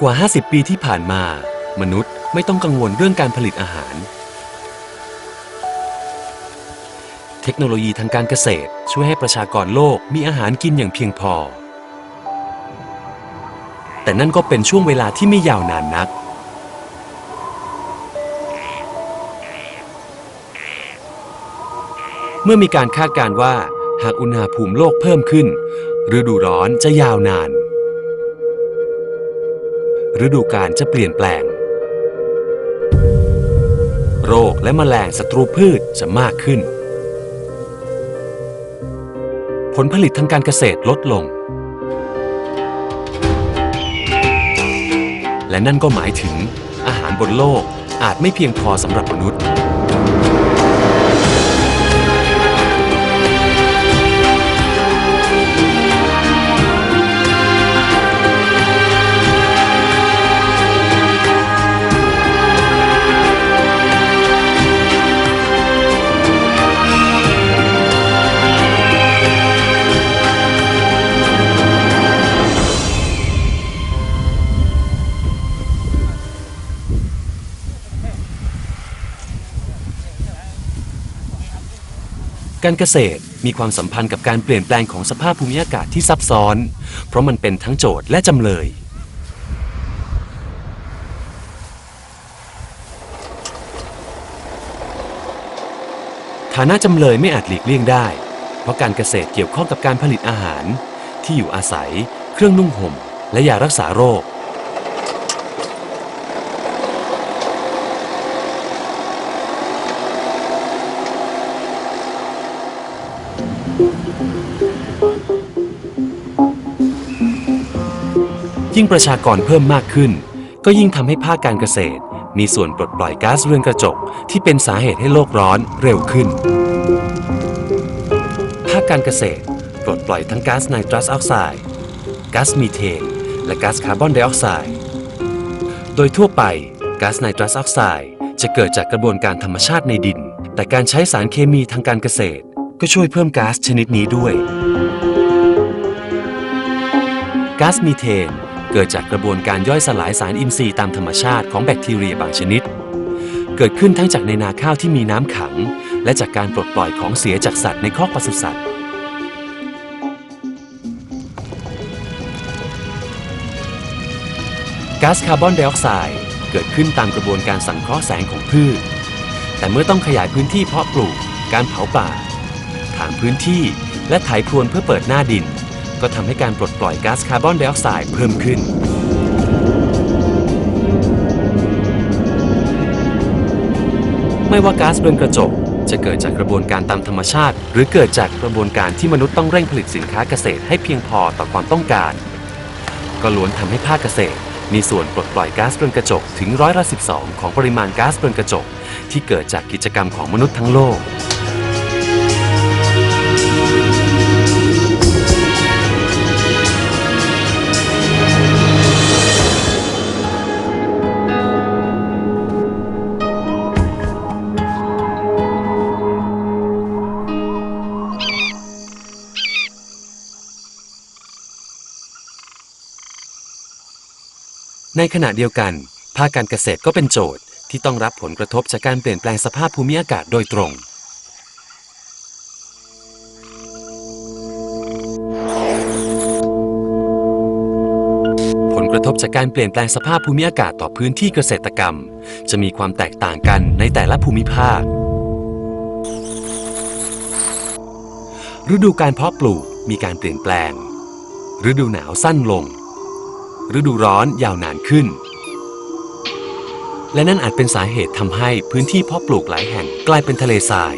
กว่า 50 ปีที่ผ่านมา มนุษย์ไม่ต้องกังวลเรื่องการผลิตอาหาร เทคโนโลยีทางการเกษตร ช่วยให้ประชากรโลกมีอาหารกินอย่างเพียงพอ แต่นั่นก็เป็นช่วงเวลาที่ไม่ยาวนานนัก เมื่อมีการคาดการว่าหากอุณหภูมิโลกเพิ่มขึ้น ฤดูร้อนจะยาวนาน ฤดูกาลจะเปลี่ยนแปลง โรคและแมลงศัตรูพืชจะมากขึ้น ผลผลิตทางการเกษตรลดลง และนั่นก็หมายถึงอาหารบนโลกอาจไม่เพียงพอสำหรับมนุษย์ การเกษตรมีความสัมพันธ์กับการเปลี่ยนแปลงของสภาพภูมิอากาศที่ซับซ้อน เพราะมันเป็นทั้งโจทย์และจำเลย ฐานะจำเลยไม่อาจหลีกเลี่ยงได้ เพราะการเกษตรเกี่ยวข้องกับการผลิตอาหาร ที่อยู่อาศัย เครื่องนุ่งห่ม และยารักษาโรค ยิ่งประชากรเพิ่มมากขึ้น ก็ยิ่งทำให้ภาคการเกษตร มีส่วนปลดปล่อยก๊าซเรือนกระจก ที่เป็นสาเหตุให้โลกร้อนเร็วขึ้น ภาคการเกษตรปลดปล่อยทั้งก๊าซไนตรัสออกไซด์ก๊าซมีเทน และก๊าซคาร์บอนไดออกไซด์ โดยทั่วไปก๊าซไนตรัสออกไซด์จะเกิดจากกระบวนการธรรมชาติในดิน แต่การใช้สารเคมีทางการเกษตร ก็ช่วยเพิ่มก๊าซชนิดนี้ด้วยก๊าซมีเทน เกิดจากกระบวนการย่อยสลายสารอินทรีย์ตามธรรมชาติของแบคทีเรียบางชนิด เกิดขึ้นทั้งจากในนาข้าวที่มีน้ำขัง และจากการปลดปล่อยของเสียจากสัตว์ในคอกปศุสัตว์ก๊าซคาร์บอนไดออกไซด์เกิดขึ้นตามกระบวนการสังเคราะห์แสงของพืช แต่เมื่อต้องขยายพื้นที่เพาะปลูก การเผาป่า ถางพื้นที่ และไถพรวนเพื่อเปิดหน้าดิน ก็ทำให้การปลดปล่อยก๊าซคาร์บอนไดออกไซด์เพิ่มขึ้น ไม่ว่าก๊าซเรือนกระจกจะเกิดจากกระบวนการตามธรรมชาติ หรือเกิดจากกระบวนการที่มนุษย์ต้องเร่งผลิตสินค้าเกษตรให้เพียงพอต่อความต้องการ ก็ล้วนทำให้ภาคเกษตร มีส่วนปลดปล่อยก๊าซเรือนกระจกถึงร้อยละ12 ของปริมาณก๊าซเรือนกระจก ที่เกิดจากกิจกรรมของมนุษย์ทั้งโลก ในขณะเดียวกัน ภาคการเกษตรก็เป็นโจทย์ที่ต้องรับผลกระทบจากการเปลี่ยนแปลงสภาพภูมิอากาศโดยตรง ผลกระทบจากการเปลี่ยนแปลงสภาพภูมิอากาศต่อพื้นที่เกษตรกรรม จะมีความแตกต่างกันในแต่ละภูมิภาค ฤดูการเพาะปลูกมีการเปลี่ยนแปลง ฤดูหนาวสั้นลง ฤดูร้อนยาวนานขึ้น และนั่นอาจเป็นสาเหตุทำให้พื้นที่เพาะปลูกหลายแห่งกลายเป็นทะเลทราย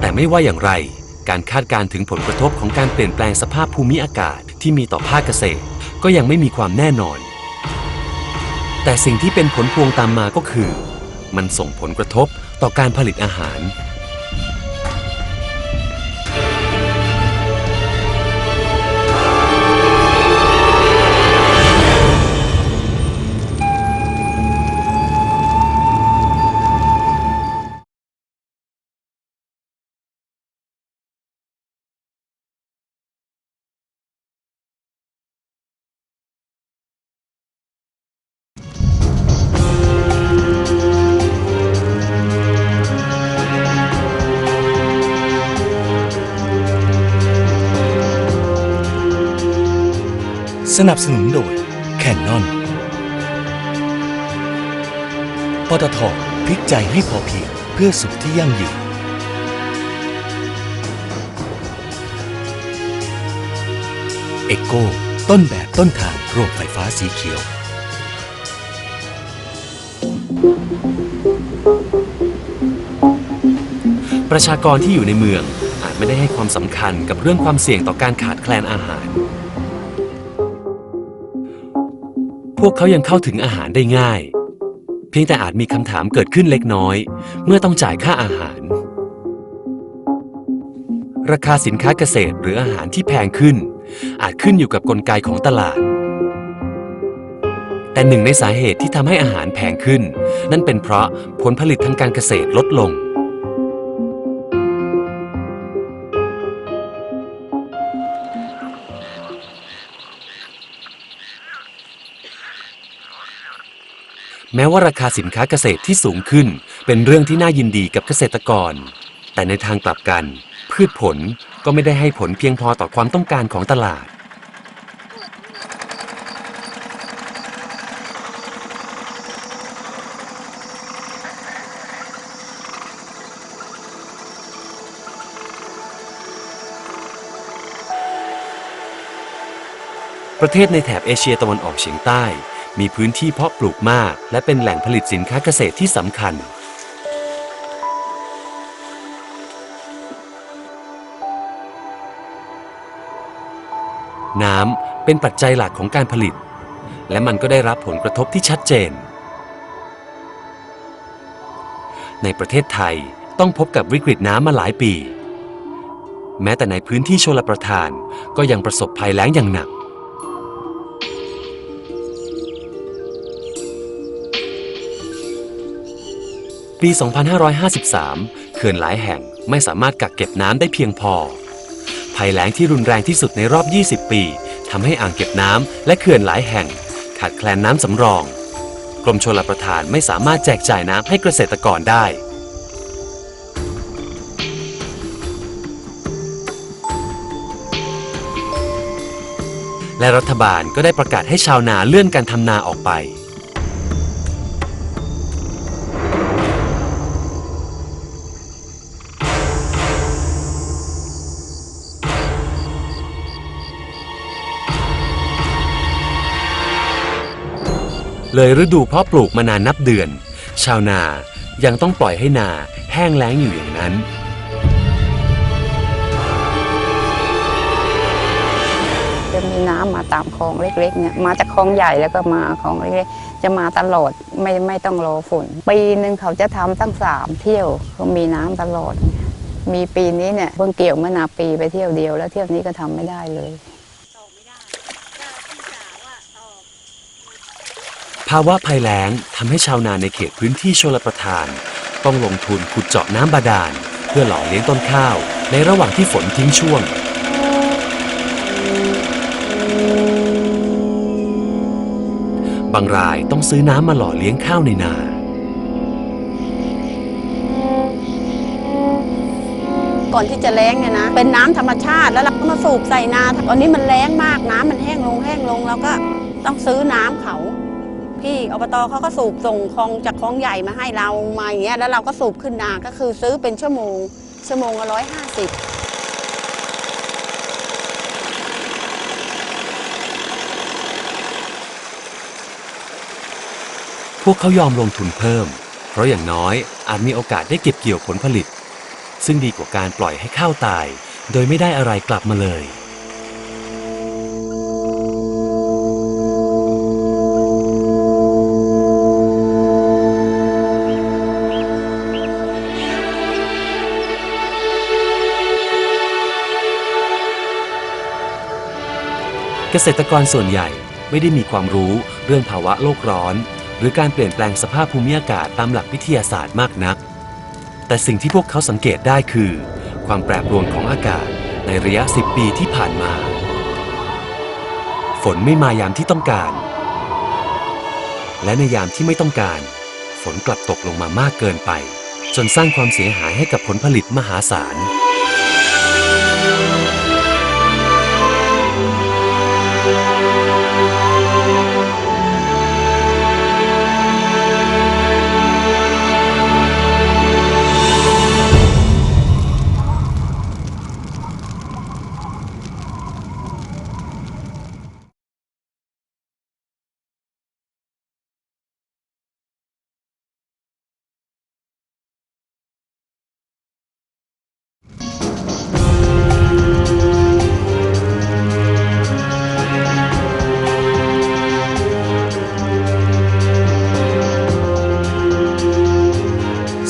แต่ไม่ว่าอย่างไร การคาดการณ์ถึงผลกระทบของการเปลี่ยนแปลงสภาพภูมิอากาศที่มีต่อภาคเกษตร ก็ยังไม่มีความแน่นอน แต่สิ่งที่เป็นผลพวงตามมาก็คือ มันส่งผลกระทบต่อการผลิตอาหาร สนับสนุนโดยแคนนอนปตทพลิกใจให้พอเพียงเพื่อสุขที่ยั่งยืนเอ็กโกต้นแบบต้นทางโรงไฟฟ้าสีเขียว ประชากรที่อยู่ในเมืองอาจไม่ได้ให้ความสำคัญกับเรื่องความเสี่ยงต่อการขาดแคลนอาหาร วกเขายังเข้าถึงอาหารได้ง่าย เพียงแต่อาจมีคำถามเกิดขึ้นเล็กน้อย เมื่อต้องจ่ายค่าอาหาร ราคาสินค้าเกษตรหรืออาหารที่แพงขึ้น อาจขึ้นอยู่กับกลไกของตลาด แต่หนึ่งในสาเหตุที่ทำให้อาหารแพงขึ้น นั่นเป็นเพราะผลผลิตทางการเกษตรลดลง แม้ว่าราคาสินค้าเกษตรที่สูงขึ้น เป็นเรื่องที่น่ายินดีกับเกษตรกร แต่ในทางกลับกัน พืชผลก็ไม่ได้ให้ผลเพียงพอต่อความต้องการของตลาด ประเทศในแถบเอเชียตะวันออกเฉียงใต้ มีพื้นที่เพาะปลูกมาก และเป็นแหล่งผลิตสินค้าเกษตรที่สำคัญ น้ำเป็นปัจจัยหลักของการผลิต และมันก็ได้รับผลกระทบที่ชัดเจน ในประเทศไทยต้องพบกับวิกฤตน้ำมาหลายปี แม้แต่ในพื้นที่ชลประทานก็ยังประสบภัยแล้งอย่างหนัก ปี 2553 เขื่อนหลายแห่งไม่สามารถกักเก็บน้ำได้เพียงพอ ภัยแล้งที่รุนแรงที่สุดในรอบ 20 ปีทำให้อ่างเก็บน้ำและเขื่อนหลายแห่ง ขาดแคลนน้ำสำรอง กรมชลประทานไม่สามารถแจกจ่ายน้ำให้เกษตรกรได้และรัฐบาลก็ได้ประกาศให้ชาวนาเลื่อนการทำนาออกไป เลยฤดูเพาะปลูกมานานนับเดือน ชาวนายังต้องปล่อยให้นาแห้งแล้งอยู่อย่างนั้น จะมีน้ำมาตามคลองเล็กๆเนี่ยมาจากคลองใหญ่แล้วก็มาคลองเล็กๆจะมาตลอดไม่ไม่ต้องรอฝน ปีหนึ่งเขาจะทำตั้งสามเที่ยวเขามีน้ำตลอด มีปีนี้เนี่ยเพิ่งเกี่ยวเมื่อนาปีไปเที่ยวเดียว แล้วเที่ยวนี้ก็ทำไม่ได้เลย ภาวะภัยแล้งทำให้ชาวนาในเขตพื้นที่ชลประทาน ต้องลงทุนขุดเจาะน้ำบาดาล เพื่อหล่อเลี้ยงต้นข้าว ในระหว่างที่ฝนทิ้งช่วง บางรายต้องซื้อน้ำมาหล่อเลี้ยงข้าวในนาก่อนที่จะแล้งเนี่ยนะ เป็นน้ำธรรมชาติแล้วเราก็มาสูบใส่นาตอนนี้มันแล้งมากน้ำมันแห้งลงแห้งลง แล้วก็ต้องซื้อน้ำเขา พี่อบตเขาก็สูบส่งคลองจากคลองใหญ่มาให้เรามาอย่างเงี้ยแล้วเราก็สูบขึ้นนาก็คือซื้อเป็นชั่วโมง ชั่วโมงละร้อยห้าสิบพวกเขายอมลงทุนเพิ่ม เพราะอย่างน้อยอาจมีโอกาสได้เก็บเกี่ยวผลผลิต ซึ่งดีกว่าการปล่อยให้ข้าวตาย โดยไม่ได้อะไรกลับมาเลย กษตรกรส่วนใหญ่ไม่ได้มีความรู้เรื่องภาวะโลกร้อน หรือการเปลี่ยนแปลงสภาพภูมิอากาศตามหลักวิทยาศาสตร์มากนัก แต่สิ่งที่พวกเขาสังเกตได้คือ ความแปรปรวนของอากาศในระยะ 10 ปีที่ผ่านมา ฝนไม่มายามที่ต้องการ และในยามที่ไม่ต้องการ ฝนกลับตกลงมามากเกินไป จนสร้างความเสียหายให้กับผลผลิตมหาศาล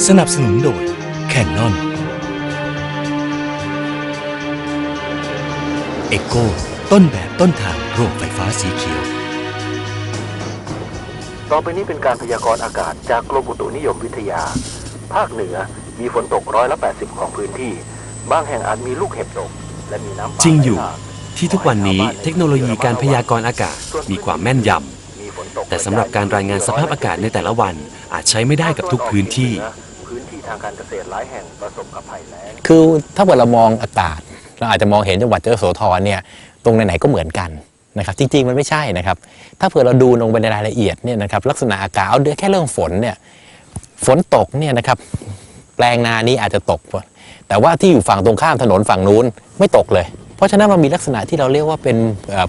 สนับสนุนโดยแคนนอนเอโกต้นแบบต้นทางโรงไฟฟ้าสีเขียว ต่อไปนี้เป็นการพยากรณ์อากาศจากกรมอุตุนิยมวิทยา ภาคเหนือมีฝนตกร้อยละ 80 ของพื้นที่ บางแห่งอาจมีลูกเห็บตก และมีน้ำป่าจริงอยู่ ไหลหลากที่ทุกวันนี้เทคโนโลยีการพยากรณ์อากาศมีความแม่นยมีฝนตกำแต่สำหรับการรายงานสภาพอากาศในแต่ละวันอาจใช้ไม่ได้กับทุกพื้นที่พื้น ทางการเกษตรหลายแห่งประสบกับภัยแล้งคือถ้าเกิดเรามองอากาศเราอาจจะมองเห็นจังหวัดยโสธรเนี่ยตรงไหนๆก็เหมือนกันนะครับจริงๆมันไม่ใช่นะครับ ถ้าเผื่อเราดูลงไปในรายละเอียดเนี่ยนะครับลักษณะอากาศเอาแค่เรื่องฝนเนี่ยฝนตกเนี่ยนะครับแปลงนานี้อาจจะตก แต่ว่าที่อยู่ฝั่งตรงข้ามถนนฝั่งนู้นไม่ตกเลย เพราะฉะนั้นมันมีลักษณะที่เราเรียกว่าเป็น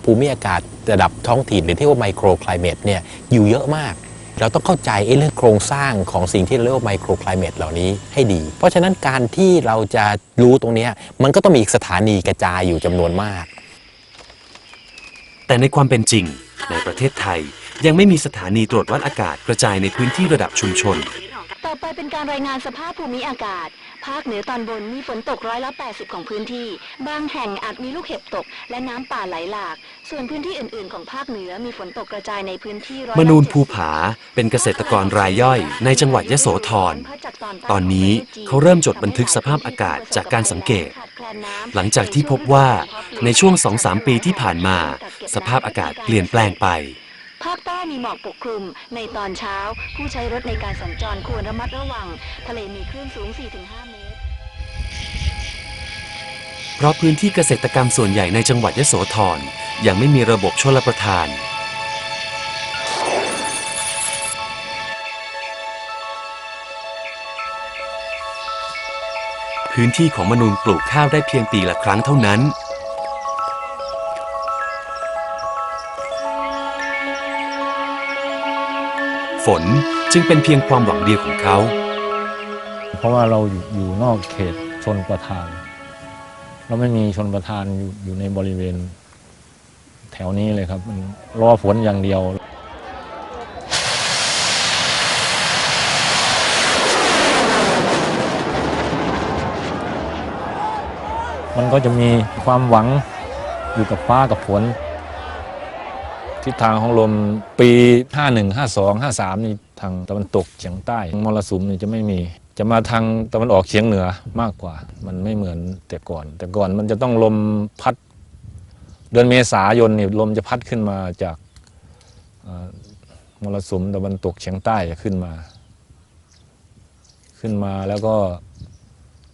ภูมิอากาศระดับท้องถิ่นหรือที่ว่าไมโครคลเมตเนี่ยอยู่เยอะมาก เราต้องเข้าใจไอ้เรื่องโครงสร้างของสิ่งที่เราเรียกว่าไมโครคล i เมตเหล่านี้ให้ดี เพราะฉะนั้นการที่เราจะรู้ตรงเนี้ยมันก็ต้องมีอีกสถานีกระจายอยู่จำนวนมาก แต่ในความเป็นจริงในประเทศไทยยังไม่มีสถานีตรวจวัดอากาศกระจายในพื้นที่ระดับชุมชน ต่อไปเป็นการรายงานสภาพภูมิอากาศ ภาคเหนือตอนบนมีฝนตกร้อยละ 80 ของพื้นที่ บางแห่งอาจมีลูกเห็บตก และน้ำป่าไหลหลาก ส่วนพื้นที่อื่น ๆ ของภาคเหนือมีฝนตกกระจายในพื้นที่ร้อยมละนูนภูผาเป็นเกษตรกรรายย่อยในจังหวัดยโสธร ตอนนี้เขาเริ่มจดบันทึกสภาพอากาศจากการสังเกต หลังจากที่พบว่าในช่วง 2-3 ปีที่ผ่านมา สภาพอากาศเปลี่ยนแปลงไป ภาคใต้มีหมอกปกคลุม ในตอนเช้า ผู้ใช้รถในการสัญจรควรระมัดระวัง ทะเลมีคลื่นสูง 4-5 เมตร เพราะพื้นที่เกษตรกรรมส่วนใหญ่ในจังหวัดยโสธรยังไม่มีระบบชลประทาน พื้นที่ของมนูนปลูกข้าวได้เพียงปีละครั้งเท่านั้น ฝนจึงเป็นเพียงความหวังเดียวของเขา เพราะว่าเราอยู่อยู่นอกเขตชนประทาน เราไม่มีชนประทานอยู่อยู่ในบริเวณ แถวนี้เลยครับมันรอฝนอย่างเดียว มันก็จะมีความหวังอยู่กับฟ้ากับฝน ทิศทางของลมปี 51 52 53 นี่ทางตะวันตกเฉียงใต้มรสุมนี่จะไม่มี จะมาทางตะวันออกเฉียงเหนือมากกว่า มันไม่เหมือนแต่ก่อน แต่ก่อนมันจะต้องลมพัด เดือนเมษายนนี่ลมจะพัดขึ้นมาจากมรสุมตะวันตกเฉียงใต้จะขึ้นมา ขึ้นมาแล้วก็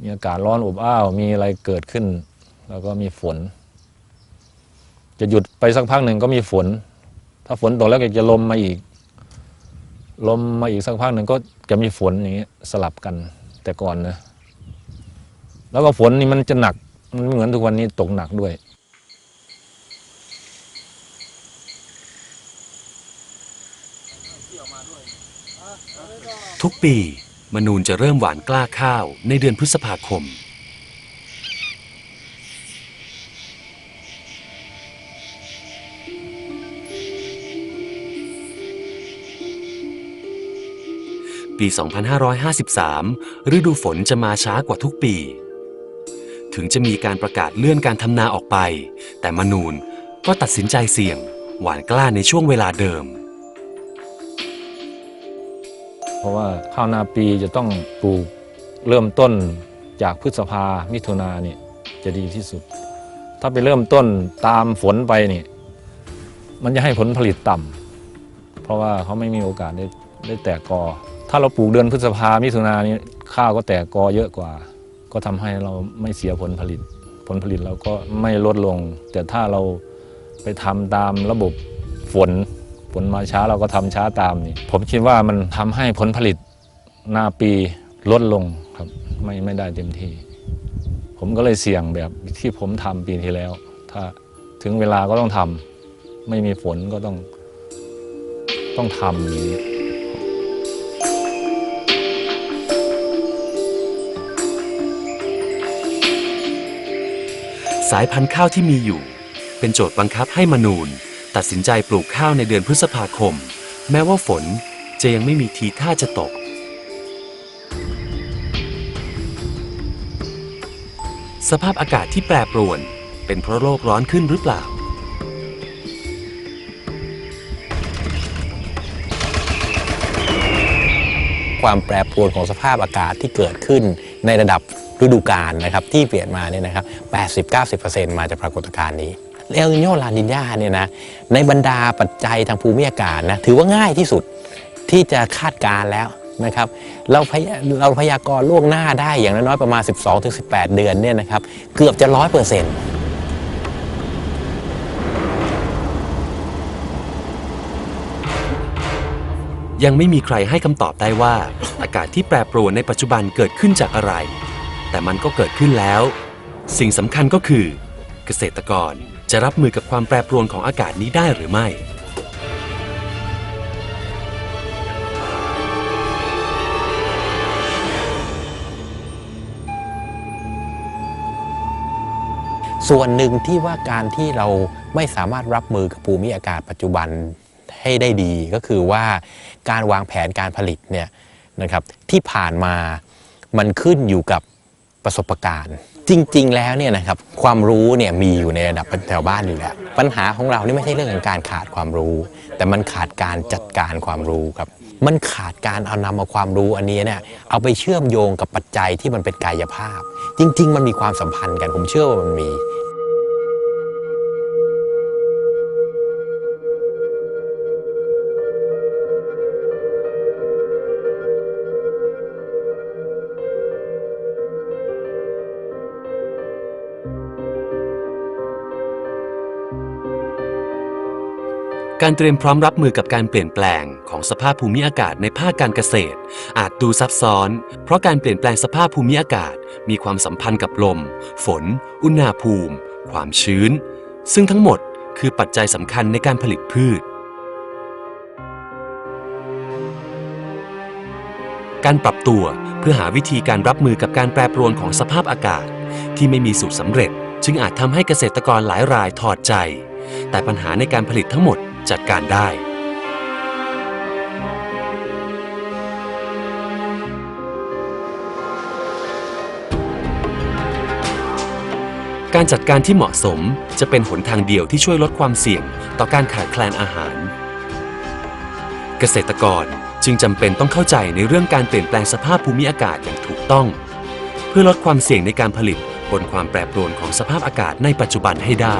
มีอากาศร้อนอบอ้าว มีอะไรเกิดขึ้น แล้วก็มีฝน จะหยุดไปสักพักหนึ่งก็มีฝน ถ้าฝนตกแล้วก็จะลมมาอีก ลมมาอีกสักพักหนึ่งก็จะมีฝนอย่างเงี้ยสลับกันแต่ก่อนนะแล้วก็ฝนนี่มันจะหนัก มันไม่เหมือนทุกวันนี้ตกหนักด้วย ทุกปี มนูนจะเริ่มหวานกล้าข้าวในเดือนพฤษภาคม ปี 2553 ฤดูฝนจะมาช้ากว่าทุกปี ถึงจะมีการประกาศเลื่อนการทำนาออกไป แต่มนูนก็ตัดสินใจเสี่ยง หวานกล้าในช่วงเวลาเดิม เพราะว่าข้าวนาปีจะต้องปลูกเริ่มต้นจากพฤษภามิถุนาเนี่ยจะดีที่สุด ถ้าไปเริ่มต้นตามฝนไปเนี่ยมันจะให้ผลผลิตต่ำเพราะว่าเขาไม่มีโอกาสได้ได้แตกกอ ถ้าเราปลูกเดือนพฤษภามิถุนานี่ข้าวก็แตกกอเยอะกว่า ก็ทำให้เราไม่เสียผลผลิต ผลผลิตเราก็ไม่ลดลง แต่ถ้าเราไปทำตามระบบฝนฝนมาช้าเราก็ทำช้าตามนี่ผมคิดว่ามันทำให้ผลผลิตหน้าปีลดลงครับไม่ไม่ได้เต็มที่ ผมก็เลยเสี่ยงแบบที่ผมทำปีที่แล้ว ถ้าถึงเวลาก็ต้องทำไม่มีฝนก็ต้องต้องทำอย่างนี้ สายพันธุ์ข้าวที่มีอยู่ เป็นโจทย์บังคับให้มนูนตัดสินใจปลูกข้าวในเดือนพฤษภาคม แม้ว่าฝนจะยังไม่มีทีท่าจะตก สภาพอากาศที่แปรปรวน เป็นเพราะโลกร้อนขึ้นหรือเปล่า ความแปรปรวนของสภาพอากาศที่เกิดขึ้นในระดับ ฤดูกาลนะครับที่เปลี่ยนมาเนี่ยนะครับ80-90%มาจากปรากฏการณ์นี้เอลนิโยลานินยาเนี่ยนะในบรรดาปัจจัยทางภูมิอากาศนะถือว่าง่ายที่สุดที่จะคาดการแล้วนะครับเราพยาเราพยากรณ์ล่วงหน้าได้อย่างน้อยประมาณ 12-18 เดือนเนี่ยนะครับเกือบจะร้อยเปอร์เซ็นต์ยังไม่มีใครให้คำตอบได้ว่า อากาศที่แปรปรวนในปัจจุบันเกิดขึ้นจากอะไร แต่มันก็เกิดขึ้นแล้ว สิ่งสำคัญก็คือ เกษตรกรจะรับมือกับความแปรปรวนของอากาศนี้ได้หรือไม่ส่วนหนึ่งที่ว่าการที่เราไม่สามารถรับมือกับภูมิอากาศปัจจุบันให้ได้ดีก็คือว่าการวางแผนการผลิตเนี่ยนะครับที่ผ่านมามันขึ้นอยู่กับ ประสบการณ์ จริง ๆ แล้วเนี่ยนะครับความรู้เนี่ยมีอยู่ในระดับแถวบ้านอยู่แล้ว ปัญหาของเรานี่ไม่ใช่เรื่องของการขาดความรู้ แต่มันขาดการจัดการความรู้ครับ มันขาดการเอานำเอาความรู้อันนี้เนี่ยเอาไปเชื่อมโยงกับปัจจัยที่มันเป็นกายภาพ จริง ๆ มันมีความสัมพันธ์กันผมเชื่อว่ามันมี การเตรียมพร้อมรับมือกับการเปลี่ยนแปลงของสภาพภูมิอากาศในภาคการเกษตร อาจดูซับซ้อน เพราะการเปลี่ยนแปลงสภาพภูมิอากาศ มีความสัมพันธ์กับลม ฝน อุณหภูมิ ความชื้น ซึ่งทั้งหมดคือปัจจัยสำคัญในการผลิตพืช การปรับตัวเพื่อหาวิธีการรับมือกับการแปรปรวนของสภาพอากาศ ที่ไม่มีสูตรสำเร็จ จึงอาจทำให้เกษตรกรหลายรายถอดใจ แต่ปัญหาในการผลิตทั้งหมด จัดการได้ การจัดการที่เหมาะสมจะเป็นหนทางเดียวที่ช่วยลดความเสี่ยงต่อการขาดแคลนอาหาร เกษตรกรจึงจำเป็นต้องเข้าใจในเรื่องการเปลี่ยนแปลงสภาพภูมิอากาศอย่างถูกต้อง เพื่อลดความเสี่ยงในการผลิตบนความแปรปรวนของสภาพอากาศในปัจจุบันให้ได้